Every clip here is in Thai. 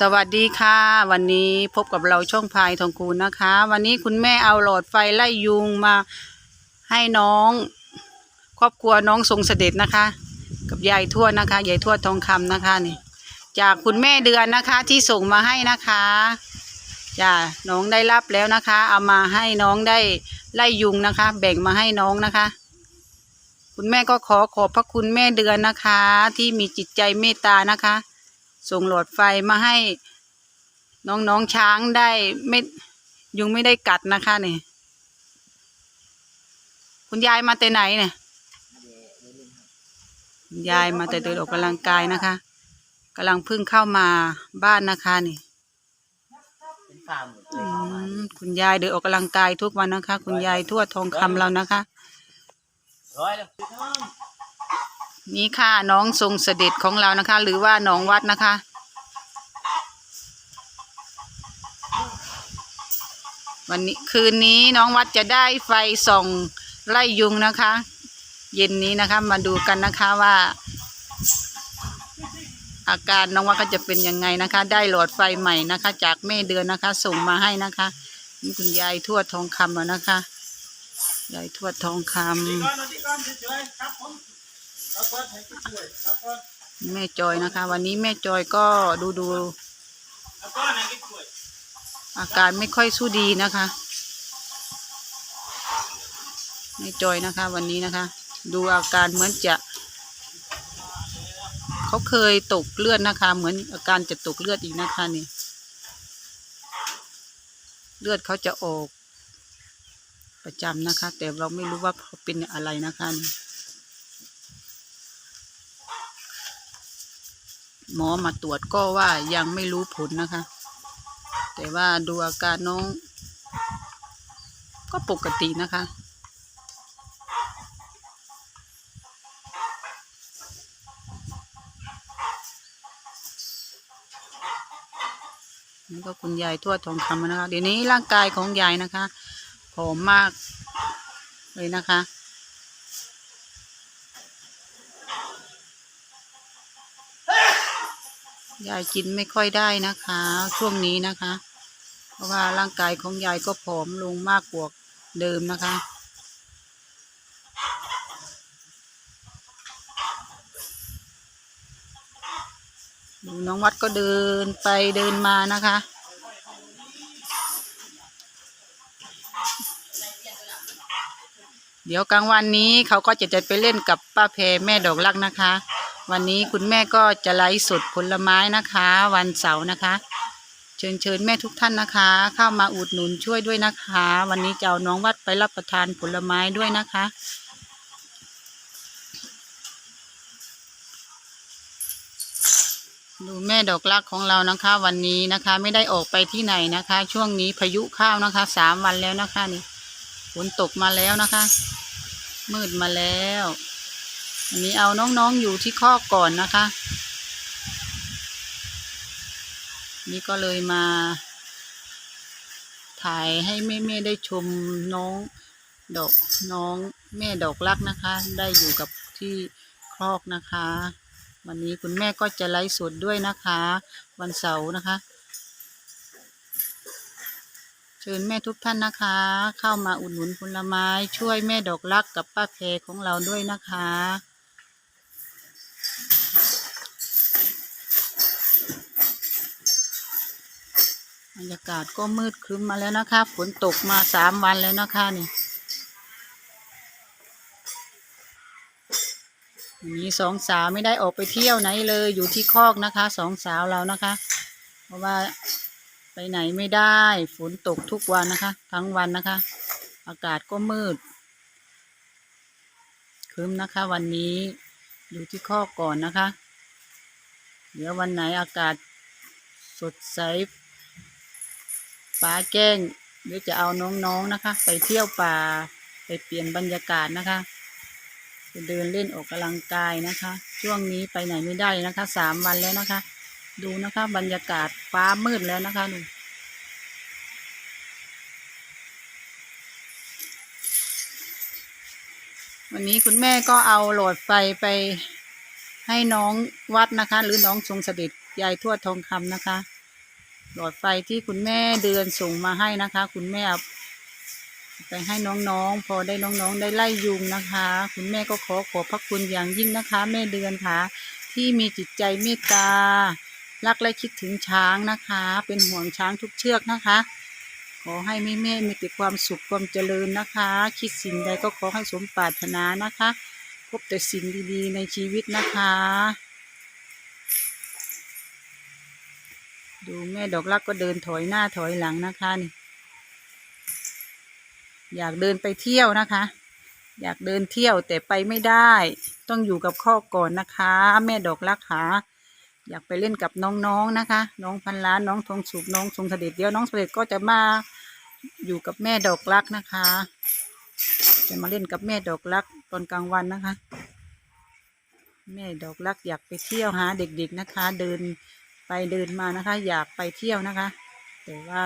สวัสดีค่ะ วันนี้พบกับเราช่องพายทองคูณนะคะ วันนี้คุณแม่เอาหลอดไฟไล่ยุงมาให้น้อง ครอบครัวน้องทรงเสด็จนะคะ กับยายทวดนะคะยายทวดทองคำนะคะนี่ จากคุณแม่เดือนนะคะที่ส่งมาให้นะคะจ้าน้องได้รับแล้วนะคะ เอามาให้น้องได้ไล่ยุงนะคะ แบ่งมาให้น้องนะคะ คุณแม่ก็ขอขอบพระคุณแม่เดือนนะคะ ที่มีจิตใจเมตตานะคะ ส่งหลอดไฟมาให้น้องๆช้างได้ไม่ยุงไม่ได้กัดนะคะเนี่ยคุณยายมาแต่ไหนเนี่ยคุณยายมาแต่เดินออกกำลังกายนะคะกำลังเพิ่งเข้ามาบ้านนะคะนี่เป็นฟาร์มหมดเลอืยเข้ามามคุณยายเดินออกกำลังกายทุกวันนะคะ คุณยายทวดทองคำเรานะคะร้อยแล้ว นี่ค่ะน้องทรงเสด็จของเรานะคะ หรือว่าน้องวัดนะคะ วันนี้คืนนี้น้องวัดจะได้ไฟส่องไล่ยุงนะคะ เย็นนี้นะคะมาดูกันนะคะว่า อาการน้องวัดก็จะเป็นยังไงนะคะ ได้หลอดไฟใหม่นะคะ จากแม่เดือนนะคะ ส่งมาให้นะคะนี่คุณยายทวดทองคำนะคะยายทวดทองคำ แม่จอยนะคะ วันนี้แม่จอยก็ดูดูอาการไม่ค่อยสู้ดีนะคะแม่จอยนะคะ วันนี้นะคะ ดูอาการเหมือนจะเขาเคยตกเลือดนะคะ เหมือนอาการจะตกเลือดอีกนะคะนี่เลือดเขาจะออกประจำนะคะ แต่เราไม่รู้ว่าเขาเป็นอะไรนะคะนี่ หมอมาตรวจก็ว่ายังไม่รู้ผลนะคะ แต่ว่าดูอาการน้อง ก็ปกตินะคะ นี่ก็คุณยายทวดทองคำนะคะ เดี๋ยวนี้ร่างกายของยายนะคะผอมมากเลยนะคะ ยายกินไม่ค่อยได้นะคะ ช่วงนี้นะคะ เพราะว่าร่างกายของยายก็ผอมลงมากกว่าเดิมนะคะดูน้องวัดก็เดินไปเดินมานะคะ เดี๋ยวกลางวันนี้เขาก็จะจะไปเล่นกับป้าแพรแม่ดอกรักนะคะ วันนี้คุณแม่ก็จะไลฟ์สดผลไม้นะคะ วันเสาร์นะคะ เชิญเชิญแม่ทุกท่านนะคะ เข้ามาอุดหนุนช่วยด้วยนะคะ วันนี้จะเอาน้องวัดไปรับประทานผลไม้ด้วยนะคะ ดูแม่ดอกรักของเรานะคะ วันนี้นะคะไม่ได้ออกไปที่ไหนนะคะ ช่วงนี้พายุเข้านะคะสามวันแล้วนะคะนี่ฝนตกมาแล้วนะคะ มืดมาแล้ว วันนี้เอาน้องๆอยู่ที่คอกก่อนนะคะ นี่ก็เลยมา ถ่ายให้แม่ๆได้ชมน้องดอกน้องแม่ดอกรักนะคะ ได้อยู่กับที่คลอกนะคะ วันนี้คุณแม่ก็จะไลฟ์สดด้วยนะคะ วันเสาร์นะคะ เชิญแม่ทุกท่านนะคะ เข้ามาอุดหนุนผลไม้ช่วยแม่ดอกรักกับป้าแพรของเราด้วยนะคะ รรยากาศก็มืดครึ้มมาแล้วนะคะ ฝนตกมาสามวันแล้วนะคะนี่วันนี้สองสาวไม่ได้ออกไปเที่ยวไหนเลยอยู่ที่คอกนะคะสองสาวเรานะคะ เพราะว่าไปไหนไม่ได้ฝนตกทุกวันนะคะ ทั้งวันนะคะ อากาศก็มืดครึ้มนะคะ วันนี้อยู่ที่คอกก่อนนะคะ เดี๋ยววันไหนอากาศสดใส ป้าแกล้งเดี๋ยวจะเอาน้องๆนะคะ ไปเที่ยวป่า ไปเปลี่ยนบรรยากาศนะคะไปเดินเล่นออกกำลังกายนะคะ ช่วงนี้ไปไหนไม่ได้นะคะสามวันแล้วนะคะ ดูนะคะบรรยากาศฟ้ามืดแล้วนะคะดูวันนี้คุณแม่ก็เอาโหลดไฟไปให้น้องวัดนะคะ หรือน้องทรงเสด็จยายทวดทองคำนะคะ หลอดไฟที่คุณแม่เดือนส่งมาให้นะคะ คุณแม่ไปให้น้องๆ พอได้น้องๆ ได้ไล่ยุงนะคะ คุณแม่ก็ขอขอบพระคุณอย่างยิ่งนะคะ แม่เดือนค่ะ ที่มีจิตใจเมตตา รักและคิดถึงช้างนะคะ เป็นห่วงช้างทุกเชือกนะคะ ขอให้แม่แม่ๆมีแต่ความสุขความเจริญนะคะ คิดสิ่งใดก็ขอให้สมปรารถนานะคะ พบแต่สิ่งดีๆในชีวิตนะคะ ดูแม่ดอกรักก็เดินถอยหน้าถอยหลังนะคะนี่ อยากเดินไปเที่ยวนะคะ อยากเดินเที่ยวแต่ไปไม่ได้ ต้องอยู่กับข้อก่อนนะคะ แม่ดอกรักขาอยากไปเล่นกับน้องๆนะคะ น้องพันล้านน้องทองสุกน้องทรงเสด็จเดี๋ยวน้องเสด็จก็จะมาอยู่กับแม่ดอกรักนะคะ จะมาเล่นกับแม่ดอกรักตอนกลางวันนะคะ แม่ดอกรักอยากไปเที่ยวหาเด็กๆนะคะ เดิน ไปเดินมานะคะ อยากไปเที่ยวนะคะ แต่ว่า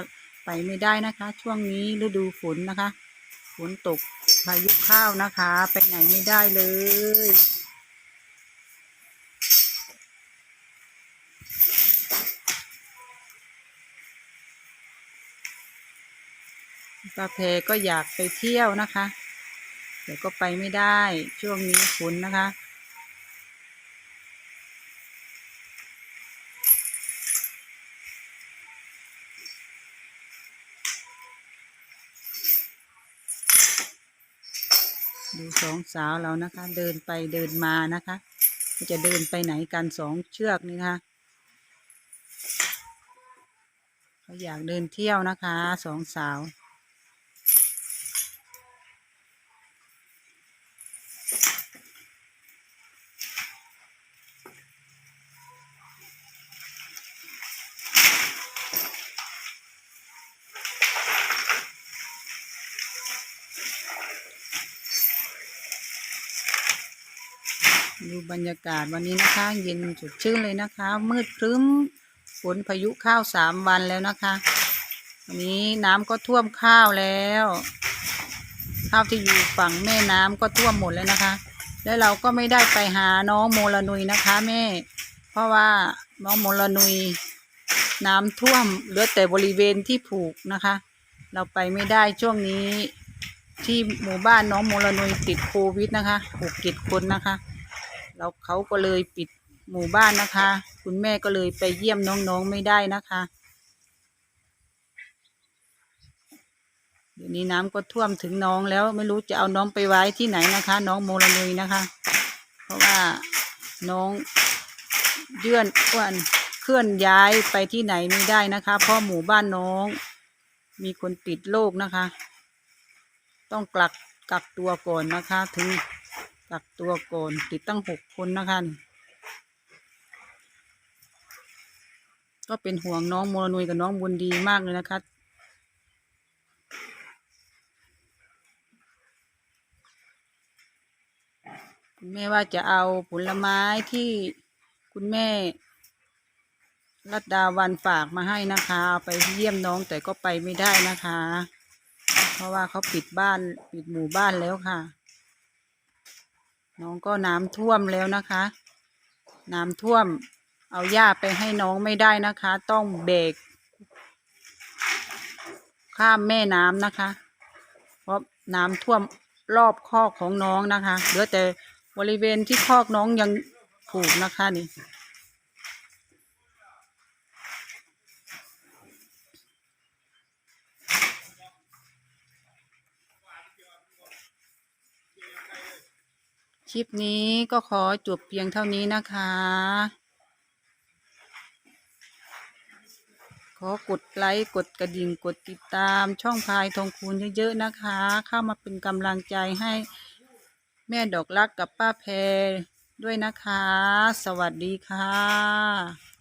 ไปไม่ได้นะคะ ช่วงนี้ฤดูฝนนะคะฝนตกพายุเข้าวนะคะ ไปไหนไม่ได้เลยป้าแพก็อยากไปเที่ยวนะคะ แต่ก็ไปไม่ได้ช่วงนี้ฝนนะคะ ดูสองสาวเรานะคะ เดินไปเดินมานะคะจะเดินไปไหนกันสองเชือกนี่นะคะเขาอยากเดินเที่ยวนะคะสองสาว ดูบรรยากาศวันนี้นะคะ เย็นสดชื่นเลยนะคะ มืดครึ้มฝนพายุข้าวสามวันแล้วนะคะ วันนี้น้ำก็ท่วมข้าวแล้ว ข้าวที่อยู่ฝั่งแม่น้ำก็ท่วมหมดแล้วนะคะ แล้วเราก็ไม่ได้ไปหาน้องโมลนุยนะคะแม่ เพราะว่าน้องโมลนุย น้ำท่วมเหลือแต่บริเวณที่ผูกนะคะ เราไปไม่ได้ช่วงนี้ที่หมู่บ้านน้องโมลนุยติดโควิดนะคะหกเจ็ดคนนะคะ แล้วเขาก็เลยปิดหมู่บ้านนะคะ คุณแม่ก็เลยไปเยี่ยมน้องๆไม่ได้นะคะ เดี๋ยวนี้น้ำก็ท่วมถึงน้องแล้วไม่รู้จะเอาน้องไปไว้ที่ไหนนะคะ น้องโมลนุยนะคะ เพราะว่าน้องเยื่อนอ้วนเคลื่อนย้ายไปที่ไหนไม่ได้นะคะ เพราะหมู่บ้านน้อง มีคนติดโรคนะคะ ต้องกลักกักตัวก่อนนะคะ ถึง กักตัวก่อนติดตั้งหกคนนะคะก็เป็นห่วงน้องโมรนุยกับน้องบุญดีมากเลยนะคะคุณแม่ว่าจะเอาผลไม้ที่คุณแม่รัตดาวันฝากมาให้นะคะ ไปเยี่ยมน้องแต่ก็ไปไม่ได้นะคะ เพราะว่าเขาปิดบ้านปิดหมู่บ้านแล้วค่ะ น้องก็น้ำท่วมแล้วนะคะ น้ำท่วม เอาหญ้าไปให้น้องไม่ได้นะคะ ต้องเบรกข้ามแม่น้ำนะคะ เพราะน้ำท่วมรอบคอกของน้องนะคะเหลือแต่บริเวณที่คอกน้องยังผูกนะคะนี่ ลิปนี้ก็ขอจบเพียงเท่านี้นะคะ ขอกดไลค์กดกระดิ่งกดติดตามช่องพายทองคูณเยอะๆนะคะ เข้ามาเป็นกำลังใจให้แม่ดอกรักกับป้าแพรด้วยนะคะ สวัสดีค่ะ